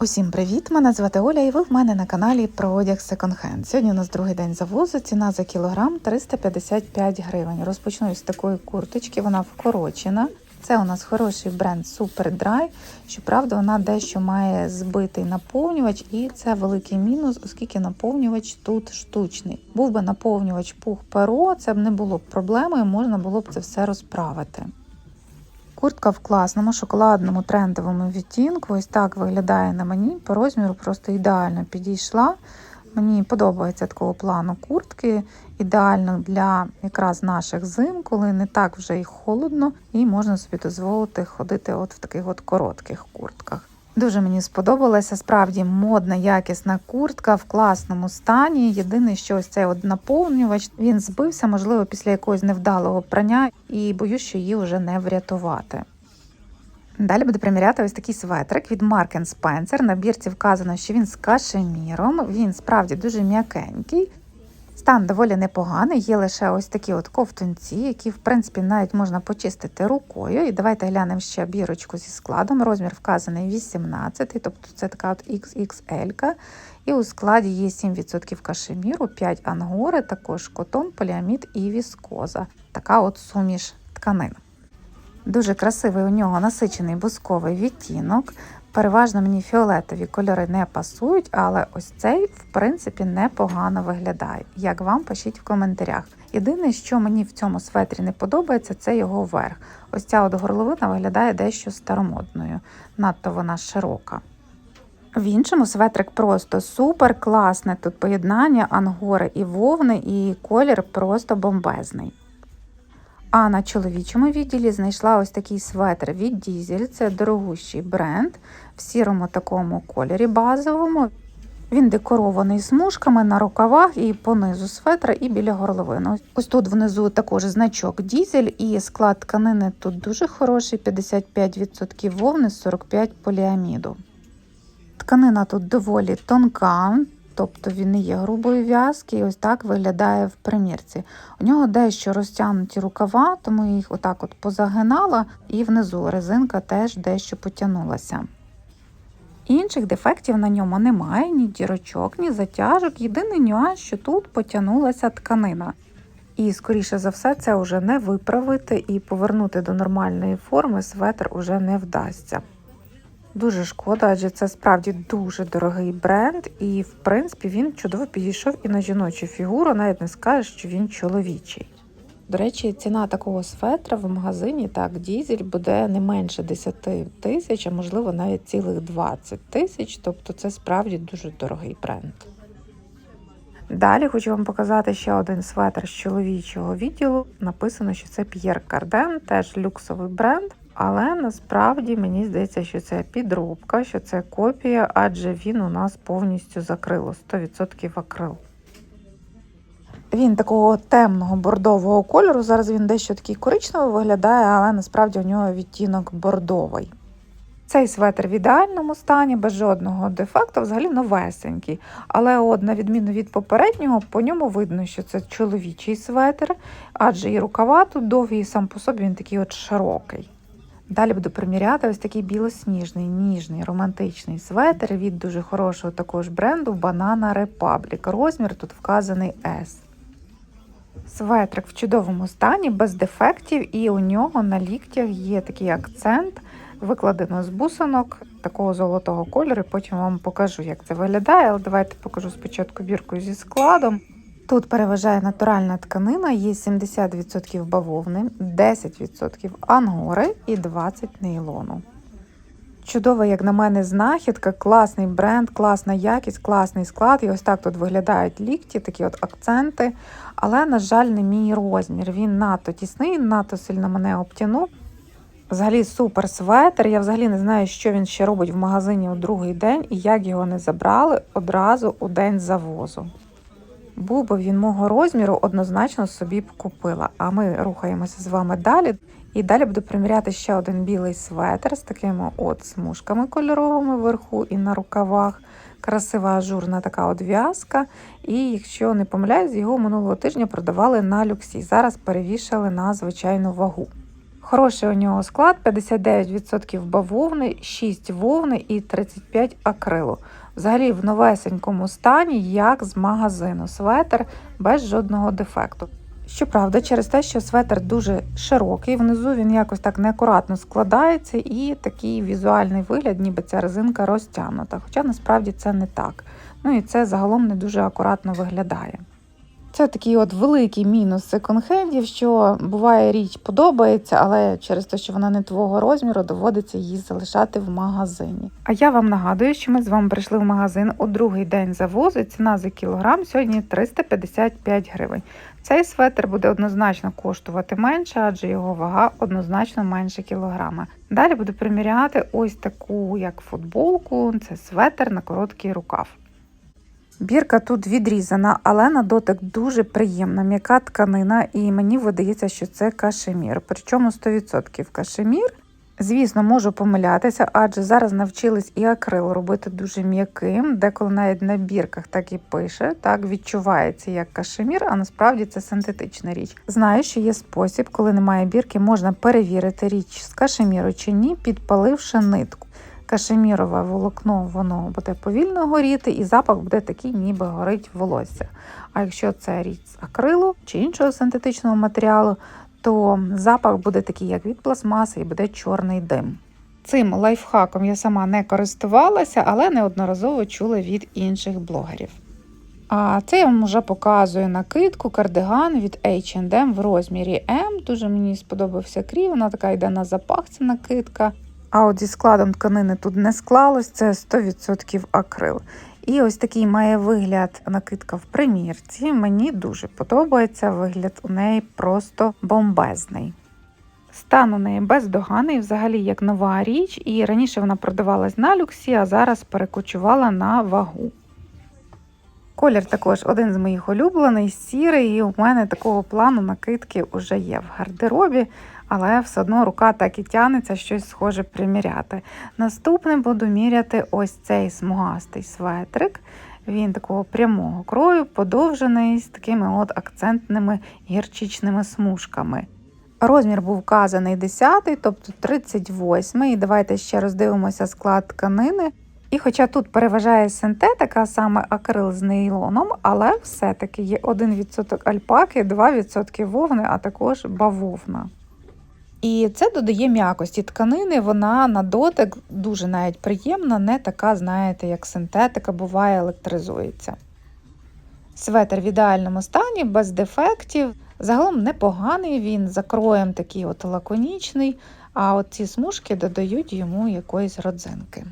Усім привіт! Мене звати Оля, і ви в мене на каналі про одяг Hand. Сьогодні у нас другий день завозу. Ціна за кілограм 355 гривень. Розпочну з такої курточки, вона вкорочена. Це у нас хороший бренд Super Dry. Щоправда, вона дещо має збитий наповнювач, і це великий мінус, оскільки наповнювач тут штучний. Був би наповнювач пух перо, це б не було б проблемою, можна було б це все розправити. Куртка в класному шоколадному трендовому відтінку. Ось так виглядає на мені. По розміру просто ідеально підійшла. Мені подобається такого плану куртки. Ідеально для якраз наших зим, коли не так вже й холодно, і можна собі дозволити ходити от в таких от коротких куртках. Дуже мені сподобалася справді модна, якісна куртка в класному стані. Єдине, що ось цей от наповнювач він збився, можливо, після якогось невдалого прання, і боюсь, що її вже не врятувати. Далі буду приміряти ось такий светрик від Mark Spencer. На бірці вказано, що він з кашеміром. Він справді дуже м'якенький. Стан доволі непоганий, є лише ось такі от ковтунці, які, в принципі, навіть можна почистити рукою. І давайте глянемо ще бірочку зі складом. Розмір вказаний 18, тобто це така от XXL. І у складі є 7% кашеміру, 5 ангори, також котон, поліамід і віскоза. Така от суміш тканин. Дуже красивий у нього насичений бусковий відтінок. Переважно мені фіолетові кольори не пасують, але ось цей, в принципі, непогано виглядає. Як вам пишіть в коментарях. Єдине, що мені в цьому светрі не подобається, це його верх. Ось ця от горловина виглядає дещо старомодною, надто вона широка. В іншому светрик просто супер класне. Тут поєднання ангори і вовни, і колір просто бомбезний. А на чоловічому відділі знайшла ось такий светр від Дізель. Це дорогущий бренд в сірому такому кольорі базовому. Він декорований смужками на рукавах і понизу светра, і біля горловини. Ось тут внизу також значок дізель, і склад тканини тут дуже хороший: 55% вовни, 45% поліаміду. Тканина тут доволі тонка, тобто він не є грубої в'язки, і ось так виглядає в примірці. У нього дещо розтягнуті рукава, тому я їх отак от позагинала, і внизу резинка теж дещо потягнулася. Інших дефектів на ньому немає, ні дірочок, ні затяжок. Єдиний нюанс, що тут потягнулася тканина. І, скоріше за все, це вже не виправити і повернути до нормальної форми светр уже не вдасться. Дуже шкода, адже це справді дуже дорогий бренд, і в принципі він чудово підійшов і на жіночу фігуру, навіть не скажеш, що він чоловічий. До речі, ціна такого светра в магазині так, дізель буде не менше 10 тисяч, а можливо навіть цілих 20 тисяч, тобто це справді дуже дорогий бренд. Далі хочу вам показати ще один светр з чоловічого відділу. Написано, що це П'єр Карден, теж люксовий бренд. Але насправді мені здається, що це підробка, що це копія, адже він у нас повністю закрило 100% акрил. Він такого темного бордового кольору. Зараз він дещо такий коричневий виглядає, але насправді у нього відтінок бордовий. Цей светр в ідеальному стані, без жодного дефекту, взагалі новесенький. Але от, на відміну від попереднього, по ньому видно, що це чоловічий светр, адже і рукава тут довгі, і сам по собі він такий от широкий. Далі буду приміряти ось такий білосніжний, ніжний, романтичний светр від дуже хорошого також бренду Banana Republic. Розмір тут вказаний S. Светрик в чудовому стані, без дефектів, і у нього на ліктях є такий акцент, викладено з бусинок такого золотого кольору. Потім вам покажу, як це виглядає. Але давайте покажу спочатку бірку зі складом. Тут переважає натуральна тканина, є 70% бавовни, 10% ангори і 20% нейлону. Чудова, як на мене, знахідка, класний бренд, класна якість, класний склад. І ось так тут виглядають лікті, такі от акценти. Але, на жаль, не мій розмір. Він надто тісний, надто сильно мене обтянув. Взагалі супер светр. Я взагалі не знаю, що він ще робить в магазині у другий день і як його не забрали одразу у день завозу. Був би він мого розміру, однозначно собі б купила. А ми рухаємося з вами далі. І далі буду приміряти ще один білий светр з такими от смужками кольоровими вверху і на рукавах. Красива ажурна така от в'язка. І якщо не помиляюсь, його минулого тижня продавали на люксі. Зараз перевішали на звичайну вагу. Хороший у нього склад 59% бавовни, 6 вовни і 35 акрилу. Взагалі в новесенькому стані, як з магазину, светр без жодного дефекту. Щоправда, через те, що светр дуже широкий, внизу він якось так неакуратно складається, і такий візуальний вигляд, ніби ця резинка розтягнута. Хоча насправді це не так. Ну і це загалом не дуже акуратно виглядає. Це такий от великий мінус секонд-хендів, що буває річ подобається, але через те, що вона не твого розміру, доводиться її залишати в магазині. А я вам нагадую, що ми з вами прийшли в магазин у другий день завозу. Ціна за кілограм сьогодні 355 гривень. Цей светр буде однозначно коштувати менше, адже його вага однозначно менше кілограма. Далі буду приміряти ось таку, як футболку, це светр на короткий рукав. Бірка тут відрізана, але на дотик дуже приємна, м'яка тканина, і мені видається, що це кашемір. Причому 100% кашемір. Звісно, можу помилятися, адже зараз навчились і акрил робити дуже м'яким, деколи навіть на бірках так і пише, так відчувається як кашемір, а насправді це синтетична річ. Знаю, що є спосіб, коли немає бірки, можна перевірити річ з кашеміру чи ні, підпаливши нитку. Кашемірове волокно воно буде повільно горіти, і запах буде такий, ніби горить волосся. А якщо це річ з акрилу чи іншого синтетичного матеріалу, то запах буде такий, як від пластмаси, і буде чорний дим. Цим лайфхаком я сама не користувалася, але неодноразово чула від інших блогерів. А це я вам вже показую накидку, кардиган від H&M в розмірі M. Дуже мені сподобався крій, вона така йде на запах, ця накидка. А от зі складом тканини тут не склалось, це 100% акрил. І ось такий має вигляд накидка в примірці. Мені дуже подобається. Вигляд у неї просто бомбезний. Стан у неї бездоганий, взагалі як нова річ, і раніше вона продавалась на люксі, а зараз перекочувала на вагу. Колір також один з моїх улюблений, сірий, і у мене такого плану накидки вже є в гардеробі, але все одно рука так і тянеться щось схоже приміряти. Наступним буду міряти ось цей смугастий светрик. Він такого прямого крою, подовжений з такими от акцентними гірчичними смужками. Розмір був вказаний 10, тобто 38 І давайте ще роздивимося склад тканини. І хоча тут переважає синтетика, саме акрил з нейлоном, але все-таки є 1% альпаки, 2% вовни, а також бавовна. І це додає м'якості тканини, вона на дотик дуже навіть приємна, не така, знаєте, як синтетика буває, електризується. Светр в ідеальному стані, без дефектів. Загалом непоганий він, за кроєм такий от лаконічний, а от ці смужки додають йому якоїсь родзинки.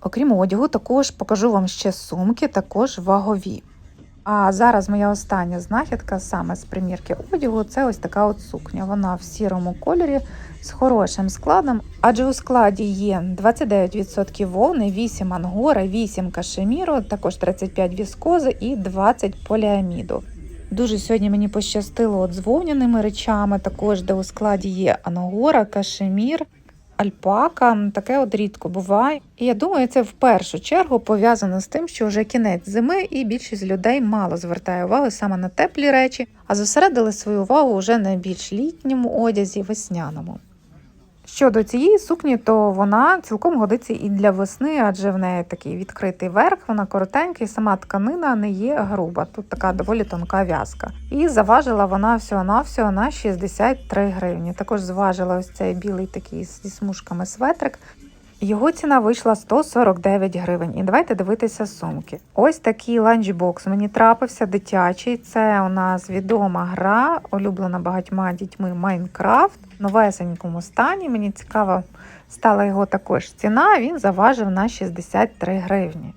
Окрім одягу, також покажу вам ще сумки, також вагові. А зараз моя остання знахідка саме з примірки одягу це ось така от сукня. Вона в сірому кольорі з хорошим складом, адже у складі є 29% вовни, 8 ангора, 8 кашеміру, також 35 віскози і 20 поліаміду. Дуже сьогодні мені пощастило от з вовняними речами, також де у складі є ангора, кашемір, альпака. Таке от рідко буває. І я думаю, це в першу чергу пов'язано з тим, що вже кінець зими, і більшість людей мало звертає увагу саме на теплі речі, а зосередили свою увагу вже на більш літньому одязі, весняному. Щодо цієї сукні, то вона цілком годиться і для весни, адже в неї такий відкритий верх, вона коротенька, і сама тканина не є груба. Тут така доволі тонка в'язка. І заважила вона всього-навсього на 63 гривні. Також зважила ось цей білий такий зі смужками светрик. Його ціна вийшла 149 гривень. І давайте дивитися сумки. Ось такий ланчбокс мені трапився дитячий. Це у нас відома гра, улюблена багатьма дітьми Майнкрафт. В новесенькому стані. Мені цікаво, стала його також ціна. Він заважив на 63 гривні.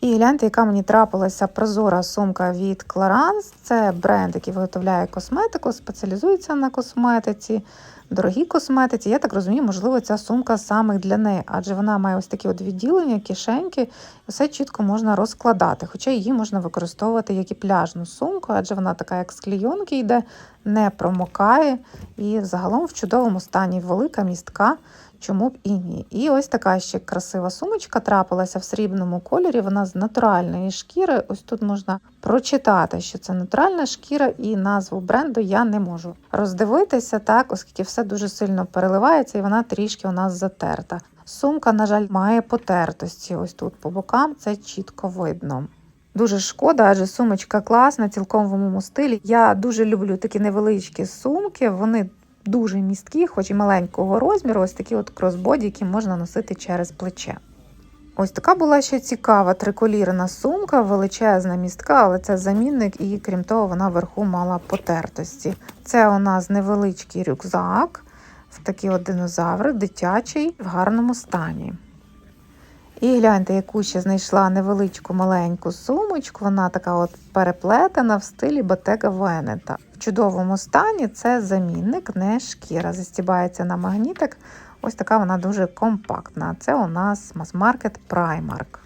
І гляньте, яка мені трапилася прозора сумка від Clarins. Це бренд, який виготовляє косметику, спеціалізується на косметиці, дорогій косметиці. Я так розумію, можливо, ця сумка саме для неї, адже вона має ось такі от відділення, кишеньки, і все чітко можна розкладати. Хоча її можна використовувати як і пляжну сумку, адже вона така, як з клійонки йде, не промокає і загалом в чудовому стані велика містка. Чому б і ні? І ось така ще красива сумочка трапилася в срібному кольорі. Вона з натуральної шкіри. Ось тут можна прочитати, що це натуральна шкіра, і назву бренду я не можу роздивитися, так, оскільки все дуже сильно переливається і вона трішки у нас затерта. Сумка, на жаль, має потертості. Ось тут по бокам це чітко видно. Дуже шкода, адже сумочка класна, цілком в моєму стилі. Я дуже люблю такі невеличкі сумки. Вони дуже місткі, хоч і маленького розміру. Ось такі от кросбоді, які можна носити через плече. Ось така була ще цікава триколірна сумка, величезна містка, але це замінник, і крім того, вона вверху мала потертості. Це у нас невеличкий рюкзак, в такий от динозавр, дитячий, в гарному стані. І гляньте, яку ще знайшла невеличку маленьку сумочку. Вона така от переплетена в стилі Bottega Veneta. Чудовому стані це замінник, не шкіра. Застібається на магнітик. Ось така вона дуже компактна. Це у нас мас-маркет Primark.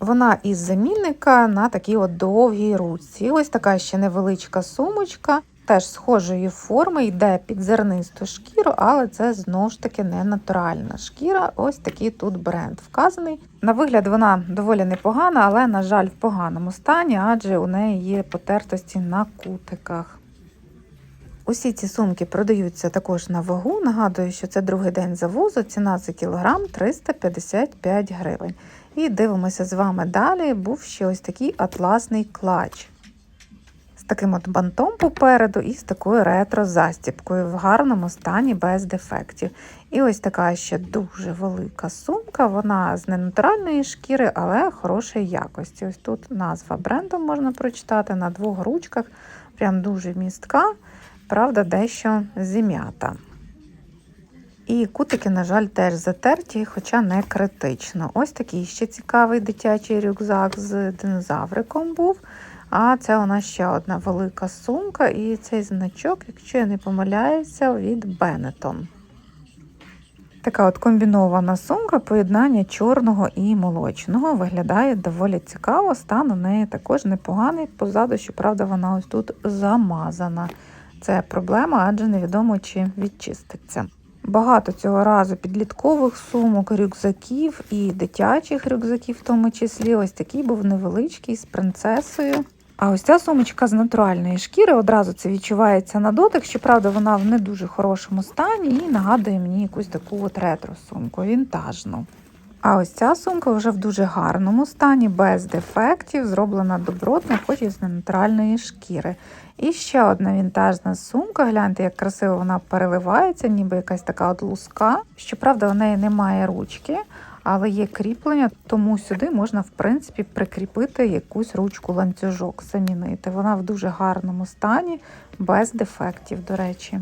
Вона із замінника на такій от довгій ручці. Ось така ще невеличка сумочка, теж схожої форми, йде під зернисту шкіру, але це знову ж таки не натуральна шкіра. Ось такий тут бренд вказаний. На вигляд вона доволі непогана, але, на жаль, в поганому стані, адже у неї є потертості на кутиках. Усі ці сумки продаються також на вагу. Нагадую, що це другий день завозу, ціна за кілограм 355 гривень. І дивимося з вами далі. Був ще ось такий атласний клач. З таким от бантом попереду і з такою ретро-застіпкою в гарному стані без дефектів. І ось така ще дуже велика сумка. Вона з ненатуральної шкіри, але хорошої якості. Ось тут назва бренду можна прочитати на двох ручках. Прям дуже містка правда, дещо зім'ята. І кутики, на жаль, теж затерті, хоча не критично. Ось такий ще цікавий дитячий рюкзак з динозавриком був. А це у нас ще одна велика сумка, і цей значок, якщо я не помиляюся, від Benetton. Така от комбінована сумка поєднання чорного і молочного. Виглядає доволі цікаво, стан у неї також непоганий. Позаду, щоправда, вона ось тут замазана. Це проблема, адже невідомо чи відчиститься. Багато цього разу підліткових сумок, рюкзаків і дитячих рюкзаків, в тому числі. Ось такий був невеличкий з принцесою. А ось ця сумочка з натуральної шкіри одразу це відчувається на дотик. Щоправда, вона в не дуже хорошому стані і нагадує мені якусь таку от ретро-сумку, вінтажну. А ось ця сумка вже в дуже гарному стані, без дефектів, зроблена добротно, хоч і з нейтральної шкіри. І ще одна вінтажна сумка. Гляньте, як красиво вона переливається, ніби якась така от луска. Щоправда, у неї немає ручки, але є кріплення, тому сюди можна, в принципі, прикріпити якусь ручку ланцюжок, замінити. Вона в дуже гарному стані, без дефектів, до речі.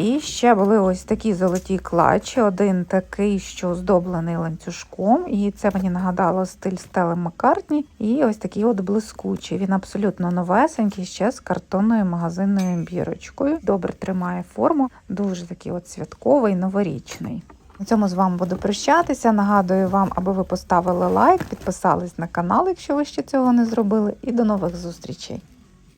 І ще були ось такі золоті клатчі. Один такий, що оздоблений ланцюжком, і це мені нагадало стиль Стели Маккартні. І ось такий от блискучий. Він абсолютно новесенький, ще з картонною магазинною бірочкою. Добре тримає форму, дуже такий от святковий, новорічний. На цьому з вами буду прощатися. Нагадую вам, аби ви поставили лайк, підписались на канал, якщо ви ще цього не зробили, і до нових зустрічей.